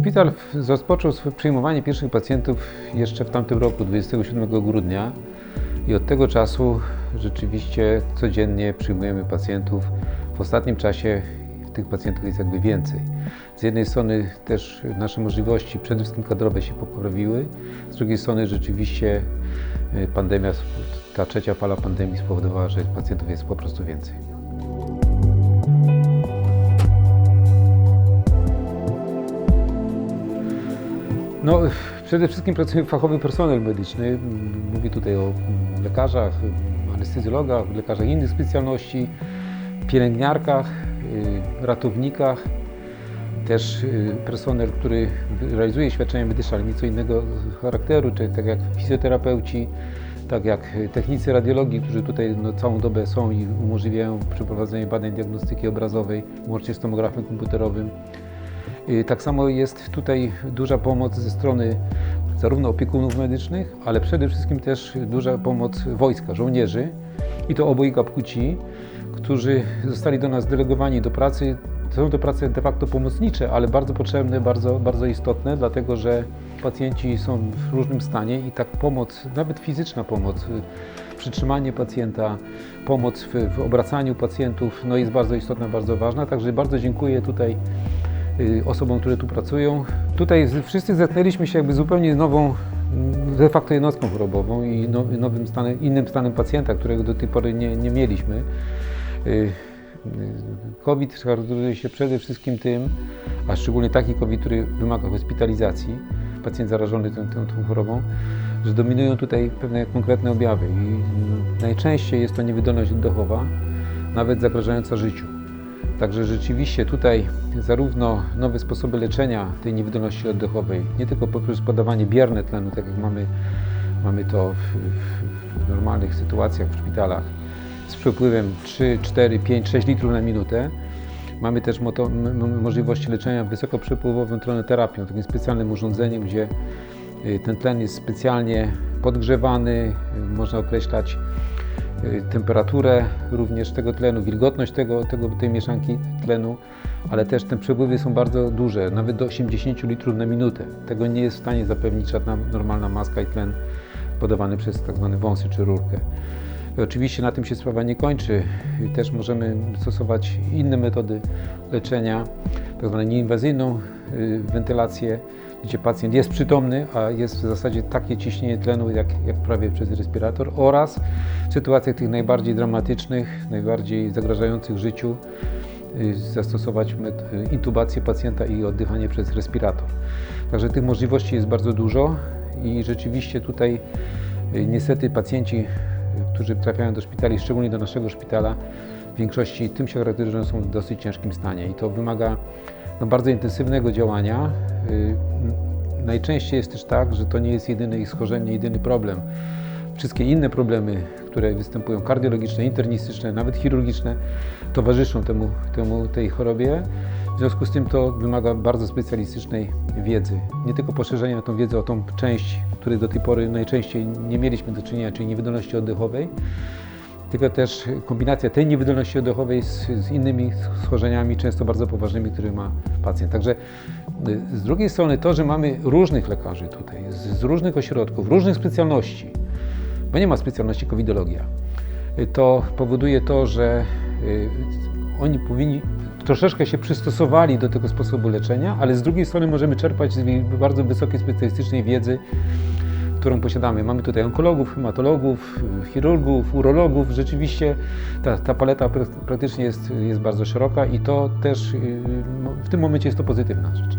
Szpital rozpoczął przyjmowanie pierwszych pacjentów jeszcze w tamtym roku, 27 grudnia. I od tego czasu rzeczywiście codziennie przyjmujemy pacjentów. W ostatnim czasie tych pacjentów jest jakby więcej. Z jednej strony też nasze możliwości, przede wszystkim kadrowe się poprawiły, z drugiej strony rzeczywiście y, pandemia, ta trzecia fala pandemii spowodowała, że pacjentów jest po prostu więcej. No, przede wszystkim pracuje fachowy personel medyczny. Mówię tutaj o lekarzach, anestezjologach, lekarzach innych specjalności, pielęgniarkach, y, ratownikach. Też y, personel, który realizuje świadczenia medyczne, ale nieco innego charakteru, czyli tak jak fizjoterapeuci, tak jak technicy radiologii, którzy tutaj no, całą dobę są i umożliwiają przeprowadzenie badań diagnostyki obrazowej, łącznie z tomografem komputerowym. Y, Tak samo jest tutaj duża pomoc ze strony zarówno opiekunów medycznych, ale przede wszystkim też duża pomoc wojska, żołnierzy i to obojga płci, którzy zostali do nas delegowani do pracy. Są to prace de facto pomocnicze, ale bardzo potrzebne, bardzo, bardzo istotne, dlatego że pacjenci są w różnym stanie i tak pomoc, nawet fizyczna pomoc, przytrzymanie pacjenta, pomoc w, w obracaniu pacjentów, no jest bardzo istotna, bardzo ważna. Także bardzo dziękuję tutaj osobom, które tu pracują. Tutaj wszyscy zetknęliśmy się jakby zupełnie nową, de facto jednostką chorobową i now- nowym stanem, innym stanem pacjenta, którego do tej pory nie, nie mieliśmy. Y, y, COVID charakteryzuje się przede wszystkim tym, a szczególnie taki COVID, który wymaga hospitalizacji, pacjent zarażony tą, tą, tą chorobą, że dominują tutaj pewne konkretne objawy i najczęściej jest to niewydolność oddechowa, nawet zagrażająca życiu. Także rzeczywiście tutaj zarówno nowe sposoby leczenia tej niewydolności oddechowej, nie tylko poprzez podawanie bierne tlenu, tak jak mamy, mamy to w, w, w normalnych sytuacjach w szpitalach, z przepływem 3, 4, 5, 6 litrów na minutę. Mamy też możliwości leczenia wysokoprzepływową tlenoterapią, takim specjalnym urządzeniem, gdzie y, ten tlen jest specjalnie podgrzewany, y, można określać temperaturę również tego tlenu, wilgotność tego, tego, tej mieszanki tlenu, ale też te przepływy są bardzo duże, nawet do 80 litrów na minutę. Tego nie jest w stanie zapewnić żadna normalna maska i tlen podawany przez tak zwane wąsy czy rurkę. Oczywiście na tym się sprawa nie kończy. Też możemy stosować inne metody leczenia, tak zwaną nieinwazyjną y, wentylację, gdzie pacjent jest przytomny, a jest w zasadzie takie ciśnienie tlenu, jak, jak prawie przez respirator, oraz w sytuacjach tych najbardziej dramatycznych, najbardziej zagrażających życiu, y, zastosować y, intubację pacjenta i oddychanie przez respirator. Także tych możliwości jest bardzo dużo i rzeczywiście tutaj niestety pacjenci, którzy trafiają do szpitali, szczególnie do naszego szpitala, w większości tym się charakteryzują, są w dosyć ciężkim stanie i to wymaga no, bardzo intensywnego działania. Y, Najczęściej jest też tak, że to nie jest jedyne ich schorzenie, jedyny problem. Wszystkie inne problemy, które występują, kardiologiczne, internistyczne, nawet chirurgiczne, towarzyszą temu, temu tej chorobie. Związku z tym to wymaga bardzo specjalistycznej wiedzy. Nie tylko poszerzenia tą wiedzę o tą część, której do tej pory najczęściej nie mieliśmy do czynienia, czyli niewydolności oddechowej, tylko też kombinacja tej niewydolności oddechowej z, z innymi schorzeniami, często bardzo poważnymi, które ma pacjent. Także y, z drugiej strony to, że mamy różnych lekarzy tutaj, z, z różnych ośrodków, różnych specjalności, bo nie ma specjalności covidologia, y, to powoduje to, że y, oni powinni troszeczkę się przystosowali do tego sposobu leczenia, ale z drugiej strony możemy czerpać z bardzo wysokiej specjalistycznej wiedzy, którą posiadamy. Mamy tutaj onkologów, hematologów, chirurgów, urologów. Rzeczywiście ta, ta paleta prak- praktycznie jest, jest bardzo szeroka i to też y, no, w tym momencie jest to pozytywna rzecz.